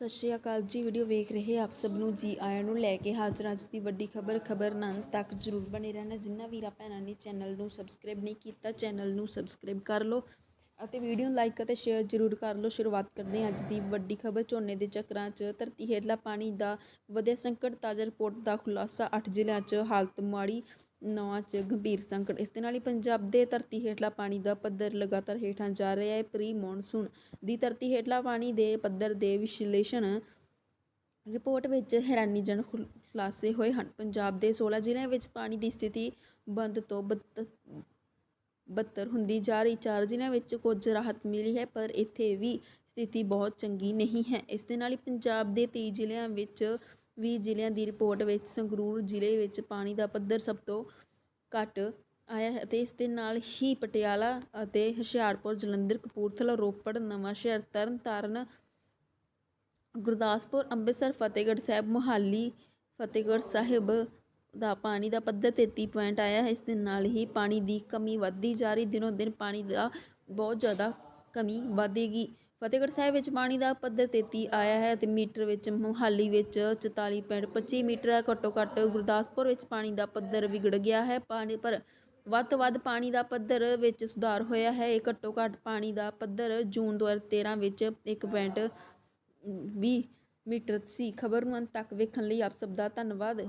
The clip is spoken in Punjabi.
ਸਤਿ ਸ਼੍ਰੀ ਅਕਾਲ ਜੀ, ਵੀਡੀਓ ਵੇਖ ਰਹੇ ਆਪ ਸਭ ਨੂੰ ਜੀ ਆਇਆਂ ਨੂੰ ਲੈ ਕੇ ਹਾਜ਼ਰ ਅੱਜ ਦੀ ਵੱਡੀ ਖਬਰ ਖਬਰ ਨਾਲ ਤੱਕ ਜਰੂਰ ਬਣੇ ਰਹਿਣਾ। ਜਿੰਨਾ ਵੀਰਾ ਭੈਣਾਂ ਨੇ ਚੈਨਲ ਨੂੰ ਸਬਸਕ੍ਰਾਈਬ ਨਹੀਂ ਕੀਤਾ, ਚੈਨਲ ਨੂੰ ਸਬਸਕ੍ਰਾਈਬ ਕਰ ਲਓ ਅਤੇ ਵੀਡੀਓ ਨੂੰ ਲਾਈਕ ਅਤੇ ਸ਼ੇਅਰ ਜਰੂਰ ਕਰ ਲਓ। ਸ਼ੁਰੂਆਤ ਕਰਦੇ ਹਾਂ ਅੱਜ ਦੀ ਵੱਡੀ ਖਬਰ। ਝੋਨੇ ਦੇ ਚੱਕਰਾਂ 'ਚ ਧਰਤੀ ਹੇਠਲਾ ਪਾਣੀ ਦਾ ਵਧਿਆ ਸੰਕਟ, ਤਾਜ਼ਾ ਰਿਪੋਰਟ ਦਾ ਖੁਲਾਸਾ 8 ਜ਼ਿਲ੍ਹਿਆਂ 'ਚ ਹਾਲਤ ਮਾੜੀ ਨੌਆਂ 'ਚ ਗੰਭੀਰ ਸੰਕਟ, ਇਸ ਦੇ ਨਾਲ ਹੀ ਪੰਜਾਬ ਦੇ ਧਰਤੀ ਹੇਠਲਾ ਪਾਣੀ ਦਾ ਪੱਧਰ ਲਗਾਤਾਰ ਹੇਠਾਂ ਜਾ ਰਿਹਾ ਹੈ। ਪ੍ਰੀ ਮੌਨਸੂਨ ਦੀ ਧਰਤੀ ਹੇਠਲਾ ਪਾਣੀ ਦੇ ਪੱਧਰ ਦੇ ਵਿਸ਼ਲੇਸ਼ਣ ਰਿਪੋਰਟ ਵਿੱਚ ਹੈਰਾਨੀਜਨਕ ਖੁਲ- ਖੁਲਾਸੇ ਹੋਏ ਹਨ। ਪੰਜਾਬ ਦੇ 16 ਜ਼ਿਲ੍ਹਿਆਂ ਵਿੱਚ ਪਾਣੀ ਦੀ ਸਥਿਤੀ ਬੰਦ ਤੋਂ ਬੱਤਰ ਹੁੰਦੀ ਜਾ ਰਹੀ। ਚਾਰ ਜ਼ਿਲ੍ਹਿਆਂ ਵਿੱਚ ਕੁਝ ਰਾਹਤ ਮਿਲੀ ਹੈ, ਪਰ ਇੱਥੇ ਵੀ ਸਥਿਤੀ ਬਹੁਤ ਚੰਗੀ ਨਹੀਂ ਹੈ। ਇਸ ਦੇ ਨਾਲ ਹੀ ਪੰਜਾਬ ਦੇ 23 ਜ਼ਿਲ੍ਹਿਆਂ ਵਿੱਚ 20 ਜ਼ਿਲ੍ਹਿਆਂ ਦੀ ਰਿਪੋਰਟ ਵਿੱਚ ਸੰਗਰੂਰ ਜ਼ਿਲ੍ਹੇ ਵਿੱਚ ਪਾਣੀ ਦਾ ਪੱਧਰ ਸਭ ਤੋਂ ਘੱਟ ਆਇਆ ਹੈ ਅਤੇ ਇਸ ਦੇ ਨਾਲ ਹੀ ਪਟਿਆਲਾ ਅਤੇ ਹੁਸ਼ਿਆਰਪੁਰ, ਜਲੰਧਰ, ਕਪੂਰਥਲਾ, ਰੋਪੜ, ਨਵਾਂਸ਼ਹਿਰ, ਤਰਨਤਾਰਨ, ਗੁਰਦਾਸਪੁਰ, ਅੰਮ੍ਰਿਤਸਰ, ਫਤਿਹਗੜ੍ਹ ਸਾਹਿਬ, ਮੋਹਾਲੀ, ਫਤਿਹਗੜ੍ਹ ਸਾਹਿਬ ਦਾ ਪਾਣੀ ਦਾ ਪੱਧਰ 33 ਪੁਆਇੰਟ ਆਇਆ ਹੈ। ਇਸ ਦੇ ਨਾਲ ਹੀ ਪਾਣੀ ਦੀ ਕਮੀ ਵੱਧਦੀ ਜਾ ਰਹੀ। ਦਿਨੋਂ ਦਿਨ ਪਾਣੀ ਦਾ ਬਹੁਤ ਜ਼ਿਆਦਾ ਕਮੀ ਵਧੇਗੀ। ਫਤਿਹਗੜ੍ਹ ਸਾਹਿਬ ਵਿੱਚ ਪਾਣੀ ਦਾ ਪੱਧਰ 33 ਆਇਆ ਹੈ ਅਤੇ ਮੀਟਰ ਵਿੱਚ ਮੋਹਾਲੀ ਵਿੱਚ 44.25 ਮੀਟਰ ਹੈ। ਘੱਟੋ ਘੱਟ ਗੁਰਦਾਸਪੁਰ ਵਿੱਚ ਪਾਣੀ ਦਾ ਪੱਧਰ ਵਿਗੜ ਗਿਆ ਹੈ। ਪਾਣੀ ਪਰ ਵੱਧ ਤੋਂ ਵੱਧ ਪਾਣੀ ਦਾ ਪੱਧਰ ਵਿੱਚ ਸੁਧਾਰ ਹੋਇਆ ਹੈ। ਇਹ ਘੱਟੋ ਘੱਟ ਪਾਣੀ ਦਾ ਪੱਧਰ ਜੂਨ 2013 ਵਿੱਚ 1.20 ਮੀਟਰ ਸੀ। ਖਬਰ ਨੂੰ ਅੰਤ ਤੱਕ ਵੇਖਣ ਲਈ ਆਪ ਸਭ ਦਾ ਧੰਨਵਾਦ।